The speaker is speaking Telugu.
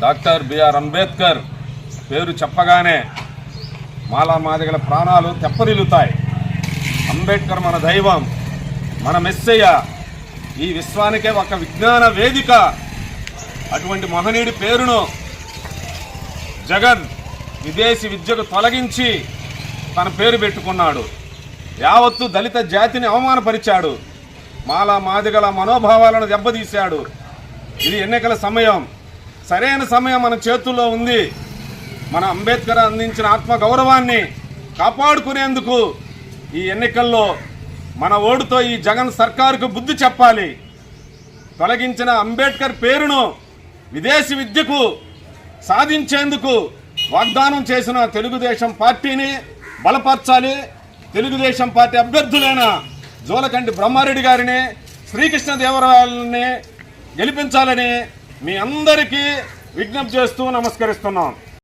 డాక్టర్ బిఆర్ అంబేద్కర్ పేరు చెప్పగానే మాలా మాదిగల ప్రాణాలు తెప్పరిల్లుతాయి అంబేద్కర్ మన దైవం మన మెస్సయ్య. ఈ విశ్వానికే ఒక విజ్ఞాన వేదిక. అటువంటి మహనీయుడి పేరును జగన్ విదేశీ విద్యకు తొలగించి తన పేరు పెట్టుకున్నాడు. యావత్తు దళిత జాతిని అవమానపరిచాడు. మాలా మాదిగల మనోభావాలను దెబ్బతీశాడు. ఇది ఎన్నికల సమయం. సరైన సమయం మన చేతుల్లో ఉంది. మన అంబేద్కర్ అందించిన ఆత్మ గౌరవాన్ని కాపాడుకునేందుకు ఈ ఎన్నికల్లో మన ఓటుతో ఈ జగన్ సర్కారుకు బుద్ధి చెప్పాలి. తొలగించిన అంబేద్కర్ పేరును విదేశీ విద్యకు సాధించేందుకు వాగ్దానం చేసిన తెలుగుదేశం పార్టీని బలపరచాలి. తెలుగుదేశం పార్టీ అభ్యర్థులైన జోలకంటి బ్రహ్మారెడ్డి గారిని శ్రీకృష్ణదేవరాయలని గెలిపించాలని మీ అందరికీ విజ్ఞప్తి చేస్తూ నమస్కరిస్తున్నాం.